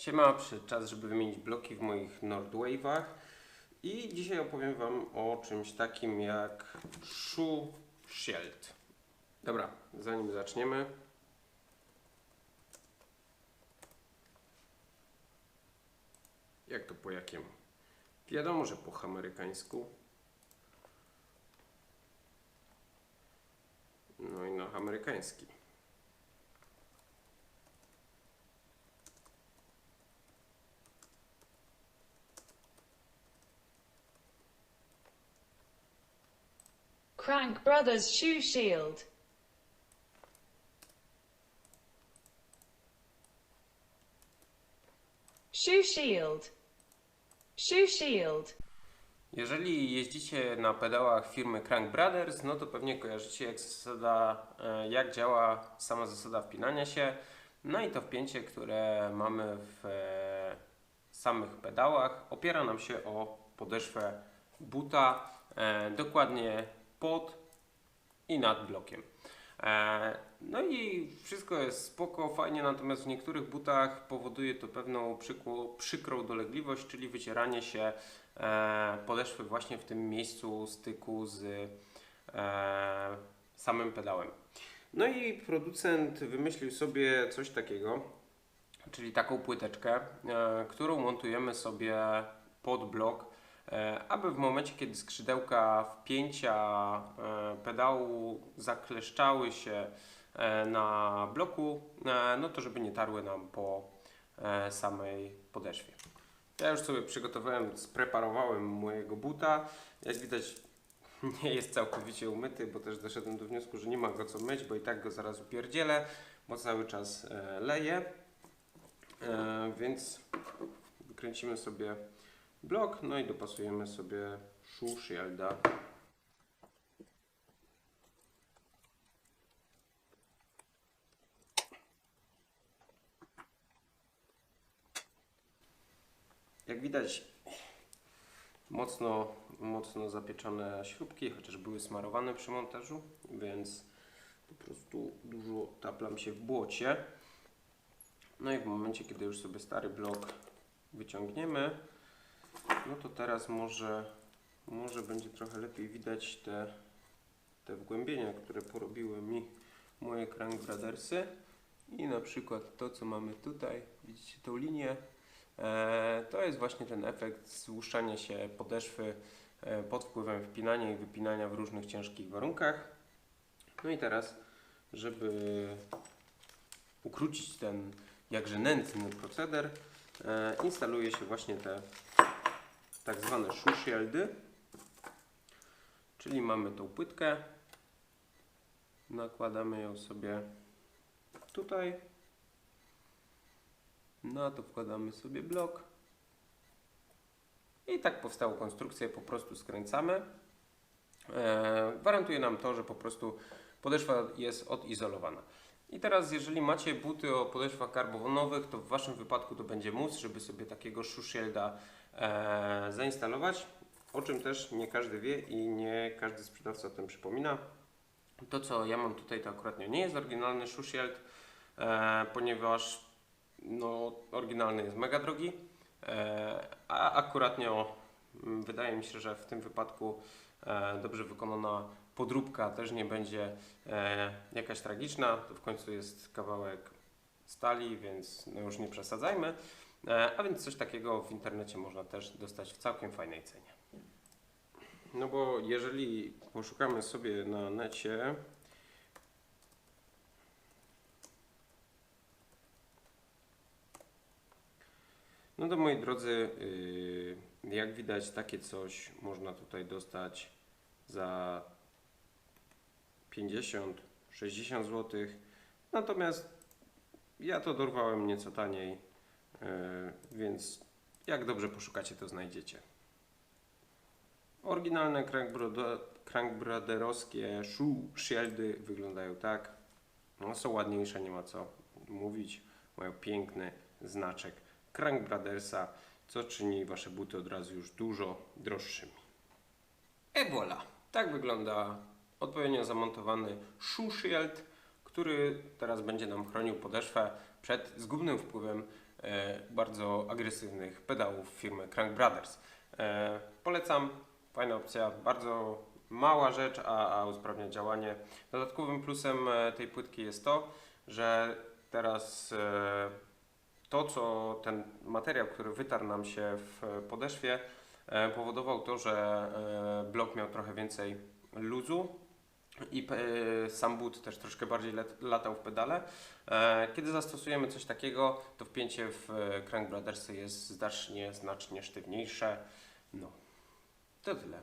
Siema, przyszedł czas, żeby wymienić bloki w moich Nordwave'ach i dzisiaj opowiem Wam o czymś takim jak Shoe Shield. Dobra, zanim zaczniemy, jak to po jakiemu? Wiadomo, że po amerykańsku. No i na amerykański. Crank Brothers Shoe Shield. Shoe Shield. Shoe Shield. Jeżeli jeździcie na pedałach firmy Crank Brothers, no to pewnie kojarzycie jak, zasada, e, jak działa sama zasada wpinania się. No i to wpięcie, które mamy w e, samych pedałach, opiera nam się o podeszwę buta, e, dokładnie pod i nad blokiem. E, No i wszystko jest spoko, fajnie, natomiast w niektórych butach powoduje to pewną przykło, przykrą dolegliwość, czyli wycieranie się e, podeszwy właśnie w tym miejscu styku z e, samym pedałem. No i producent wymyślił sobie coś takiego, czyli taką płyteczkę, którą montujemy sobie pod blok, aby w momencie, kiedy skrzydełka wpięcia e, pedału zakleszczały się e, na bloku, e, no to żeby nie tarły nam po e, samej podeszwie. Ja już sobie przygotowałem, spreparowałem mojego buta. Jak widać, nie jest całkowicie umyty, bo też doszedłem do wniosku, że nie ma go co myć, bo i tak go zaraz upierdzielę, bo cały czas e, leje. E, więc wykręcimy sobie blok, no i dopasujemy sobie shoe shielda. Jak widać, mocno, mocno zapieczone śrubki, chociaż były smarowane przy montażu, więc po prostu dużo taplam się w błocie. No i w momencie, kiedy już sobie stary blok wyciągniemy, no to teraz może, może będzie trochę lepiej widać te, te wgłębienia, które porobiły mi moje Crank Brothersy. I na przykład to, co mamy tutaj, widzicie tą linię, E, To jest właśnie ten efekt złuszczania się podeszwy e, pod wpływem wpinania i wypinania w różnych ciężkich warunkach. No i teraz, żeby ukrócić ten jakże nędzny proceder, e, instaluje się właśnie te tak zwane shoe shieldy, czyli mamy tą płytkę, nakładamy ją sobie tutaj na to wkładamy sobie blok. I tak powstałą konstrukcję po prostu skręcamy. E, gwarantuje nam to, że po prostu podeszwa jest odizolowana. I teraz jeżeli macie buty o podeszwach karbonowych, to w Waszym wypadku to będzie mus, żeby sobie takiego shoe shielda e, zainstalować. O czym też nie każdy wie i nie każdy sprzedawca o tym przypomina. To co ja mam tutaj to akurat nie jest oryginalny shoe shield, e, ponieważ no, oryginalny jest mega drogi, e, a akuratnie mm, wydaje mi się, że w tym wypadku e, dobrze wykonana podróbka też nie będzie e, jakaś tragiczna. To w końcu jest kawałek stali, więc no już nie przesadzajmy. E, A więc coś takiego w internecie można też dostać w całkiem fajnej cenie. No bo jeżeli poszukamy sobie na necie No to moi drodzy, yy, jak widać takie coś można tutaj dostać za 50-60 zł. Natomiast ja to dorwałem nieco taniej, więc jak dobrze poszukacie to znajdziecie. Oryginalne crankbroderowskie shoe shieldy wyglądają tak. No, są ładniejsze, nie ma co mówić. Mają piękny znaczek Crank Brothersa, co czyni Wasze buty od razu już dużo droższymi. E! Tak wygląda odpowiednio zamontowany shoe shield, który teraz będzie nam chronił podeszwę przed zgubnym wpływem e, bardzo agresywnych pedałów firmy Crank Brothers. E, Polecam, fajna opcja, bardzo mała rzecz, a, a usprawnia działanie. Dodatkowym plusem e, tej płytki jest to, że teraz e, to, co ten materiał, który wytarł nam się w podeszwie, e, powodował to, że e, blok miał trochę więcej luzu i pe- sam but też troszkę bardziej latał w pedale. E, Kiedy zastosujemy coś takiego, to wpięcie w e, Crank Brothersy jest znacznie, znacznie sztywniejsze. No, to tyle.